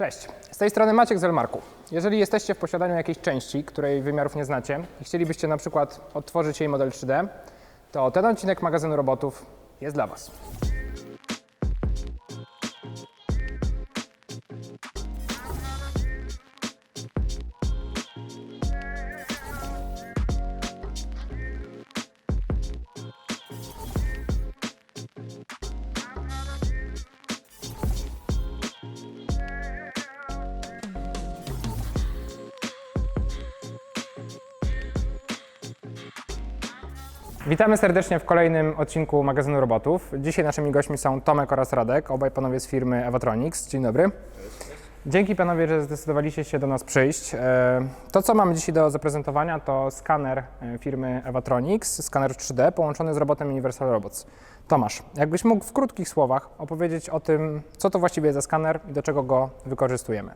Cześć, z tej strony Maciek z Elmarku. Jeżeli jesteście w posiadaniu jakiejś części, której wymiarów nie znacie i chcielibyście na przykład odtworzyć jej model 3D, to ten odcinek magazynu robotów jest dla Was. Witamy serdecznie w kolejnym odcinku magazynu robotów. Dzisiaj naszymi gośćmi są Tomek oraz Radek, obaj panowie z firmy Evatronics. Dzień dobry. Dzięki panowie, że zdecydowaliście się do nas przyjść. E, To, co mamy dzisiaj do zaprezentowania, to skaner e, firmy Evatronics, skaner 3D połączony z robotem Universal Robots. Tomasz, jakbyś mógł w krótkich słowach opowiedzieć o tym, co to właściwie jest za skaner i do czego go wykorzystujemy.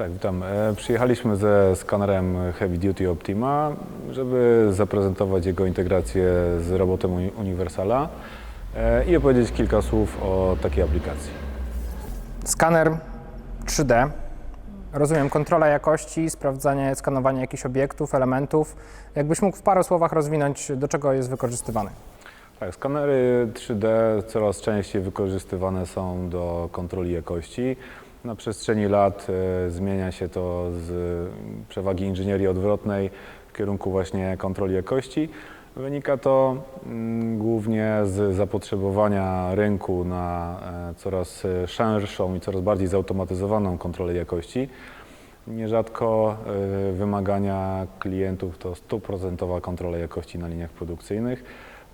Tak, witam. E, Przyjechaliśmy ze skanerem Heavy Duty Optima, żeby zaprezentować jego integrację z robotem Uni- Universala e, i opowiedzieć kilka słów o takiej aplikacji. Skaner 3D. Rozumiem, kontrola jakości, sprawdzanie, skanowanie jakichś obiektów, elementów. Jakbyś mógł w paru słowach rozwinąć, do czego jest wykorzystywany? Tak, skanery 3D coraz częściej wykorzystywane są do kontroli jakości. Na przestrzeni lat e, zmienia się to z przewagi inżynierii odwrotnej w kierunku właśnie kontroli jakości. Wynika to mm, głównie z zapotrzebowania rynku na e, coraz e, szerszą i coraz bardziej zautomatyzowaną kontrolę jakości. Nierzadko e, wymagania klientów to stuprocentowa kontrola jakości na liniach produkcyjnych.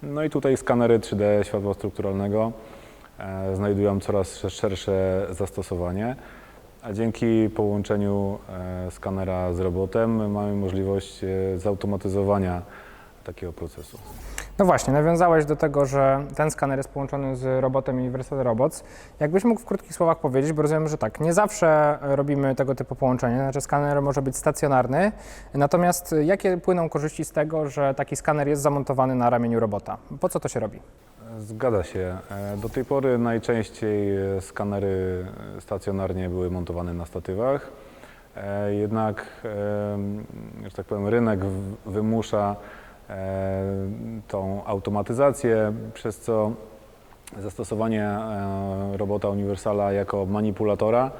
No i tutaj skanery 3D światła strukturalnego e, znajdują coraz szersze zastosowanie, a dzięki połączeniu e, skanera z robotem mamy możliwość e, zautomatyzowania takiego procesu. No właśnie, nawiązałeś do tego, że ten skaner jest połączony z robotem Universal Robots. Jakbyś mógł w krótkich słowach powiedzieć, bo rozumiem, że tak, nie zawsze robimy tego typu połączenie, znaczy skaner może być stacjonarny, natomiast jakie płyną korzyści z tego, że taki skaner jest zamontowany na ramieniu robota? Po co to się robi? Zgadza się. E, Do tej pory najczęściej e, skanery stacjonarnie były montowane na statywach, e, jednak, że tak powiem, rynek wymusza tą automatyzację, przez co zastosowanie e, robota Universala jako manipulatora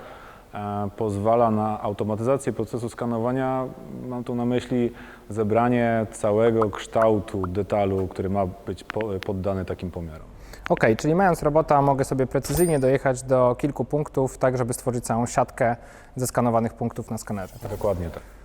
e, pozwala na automatyzację procesu skanowania. Mam tu na myśli zebranie całego kształtu detalu, który ma być po, poddany takim pomiarom. Ok, czyli mając robota mogę sobie precyzyjnie dojechać do kilku punktów, tak żeby stworzyć całą siatkę zeskanowanych punktów na skanerze. Dokładnie tak.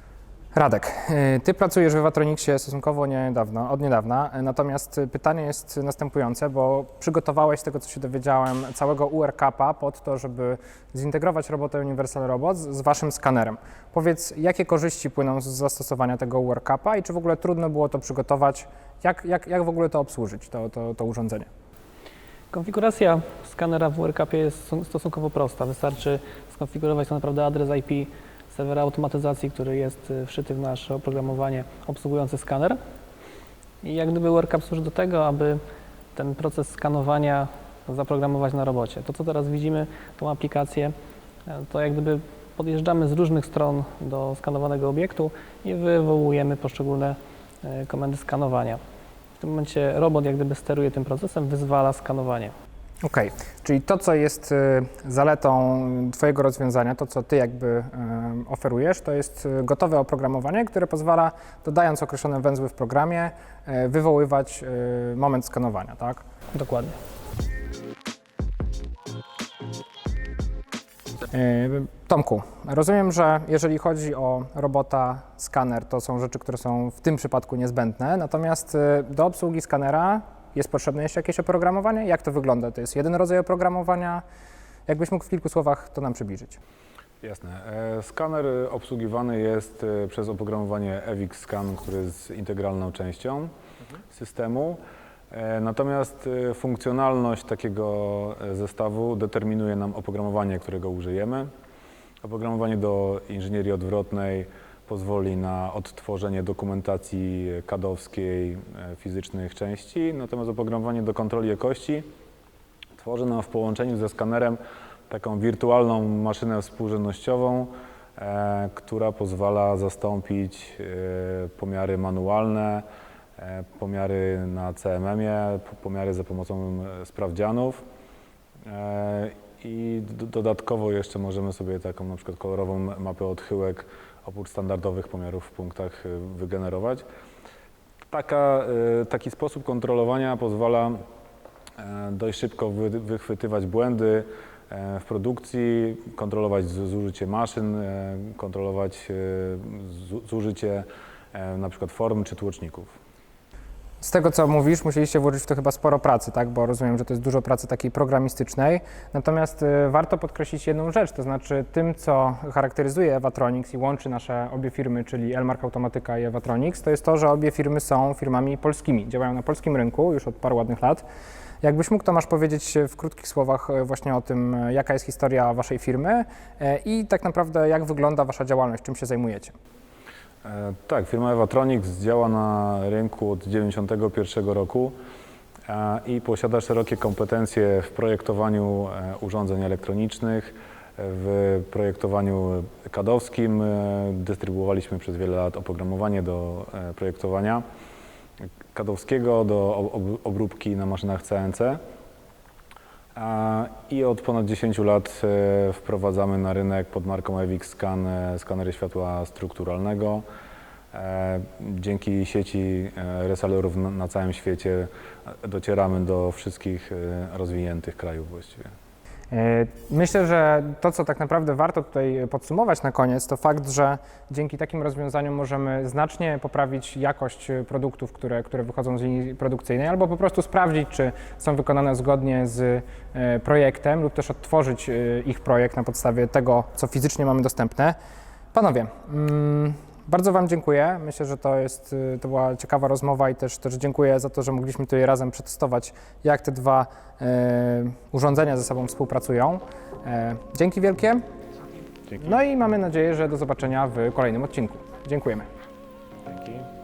Radek, y, ty pracujesz w Evatronicsie stosunkowo niedawno, od niedawna, y, natomiast pytanie jest następujące, bo przygotowałeś z tego, co się dowiedziałem, całego URCAP-a pod to, żeby zintegrować robotę Universal Robots z waszym skanerem. Powiedz, jakie korzyści płyną z zastosowania tego URCAP-a i czy w ogóle trudno było to przygotować, jak, jak, jak w ogóle to obsłużyć, to, to, to urządzenie? Konfiguracja skanera w WRCAP jest sto- stosunkowo prosta. Wystarczy skonfigurować tak naprawdę adres IP serwera automatyzacji, który jest y, wszyty w nasze oprogramowanie obsługujące skaner. I jak gdyby WRCAP służy do tego, aby ten proces skanowania zaprogramować na robocie. To, co teraz widzimy, tą aplikację, e, to jak gdyby podjeżdżamy z różnych stron do skanowanego obiektu i wywołujemy poszczególne e, komendy skanowania. W tym momencie robot jak gdyby steruje tym procesem, wyzwala skanowanie. Okej, czyli to, co jest y, zaletą Twojego rozwiązania, to, co Ty jakby y, oferujesz, to jest y, gotowe oprogramowanie, które pozwala, dodając określone węzły w programie, wywoływać moment skanowania, tak? Dokładnie. Tomku, rozumiem, że jeżeli chodzi o robota skaner, to są rzeczy, które są w tym przypadku niezbędne, natomiast do obsługi skanera jest potrzebne jeszcze jakieś oprogramowanie? Jak to wygląda? To jest jeden rodzaj oprogramowania? Jakbyś mógł w kilku słowach to nam przybliżyć? Jasne. E, Skaner obsługiwany jest e, przez oprogramowanie EVIX Scan, który jest integralną częścią systemu. E, Natomiast funkcjonalność takiego zestawu determinuje nam oprogramowanie, którego użyjemy. Oprogramowanie do inżynierii odwrotnej pozwoli na odtworzenie dokumentacji kadowskiej e, fizycznych części, natomiast oprogramowanie do kontroli jakości tworzy nam w połączeniu ze skanerem taką wirtualną maszynę współrzędnościową, e, która pozwala zastąpić e, pomiary manualne, pomiary na CMM-ie, po- pomiary za pomocą sprawdzianów. I dodatkowo jeszcze możemy sobie taką na przykład kolorową mapę odchyłek oprócz standardowych pomiarów w punktach e, wygenerować. Taka, e, taki sposób kontrolowania pozwala e, dość szybko wy, wychwytywać błędy w produkcji, kontrolować zużycie maszyn, kontrolować zu- zużycie na przykład form czy tłoczników. Z tego, co mówisz, musieliście włożyć w to chyba sporo pracy, tak? Bo rozumiem, że to jest dużo pracy takiej programistycznej. Natomiast y, warto podkreślić jedną rzecz, to znaczy tym, co charakteryzuje Evatronics i łączy nasze obie firmy, czyli Elmark Automatyka i Evatronics, to jest to, że obie firmy są firmami polskimi, działają na polskim rynku już od paru ładnych lat. Jakbyś mógł, Tomasz, powiedzieć w krótkich słowach e, właśnie o tym, e, jaka jest historia waszej firmy i tak naprawdę jak wygląda wasza działalność, czym się zajmujecie? E, Tak, firma Evatronics działa na rynku od 1991 roku e, i posiada szerokie kompetencje w projektowaniu e, urządzeń elektronicznych, w projektowaniu kadowskim. Dystrybuowaliśmy przez wiele lat oprogramowanie do projektowania kadowskiego, do ob- ob- obróbki na maszynach CNC. I od ponad 10 lat e, wprowadzamy na rynek pod marką Evix Scan skanery światła strukturalnego. E, Dzięki sieci e, resellerów na, całym świecie docieramy do wszystkich rozwiniętych krajów właściwie. E, Myślę, że to, co tak naprawdę warto tutaj podsumować na koniec, to fakt, że dzięki takim rozwiązaniom możemy znacznie poprawić jakość produktów, które, które wychodzą z linii produkcyjnej, albo po prostu sprawdzić, czy są wykonane zgodnie z e, projektem, lub też odtworzyć e, ich projekt na podstawie tego, co fizycznie mamy dostępne. Panowie, mm, bardzo Wam dziękuję. Myślę, że to, jest, y, to była ciekawa rozmowa i też, też dziękuję za to, że mogliśmy tutaj razem przetestować, jak te dwa e, urządzenia ze sobą współpracują. E, dzięki wielkie. Dzięki. No i mamy nadzieję, że do zobaczenia w kolejnym odcinku. Dziękujemy. Dzięki. Dzięki.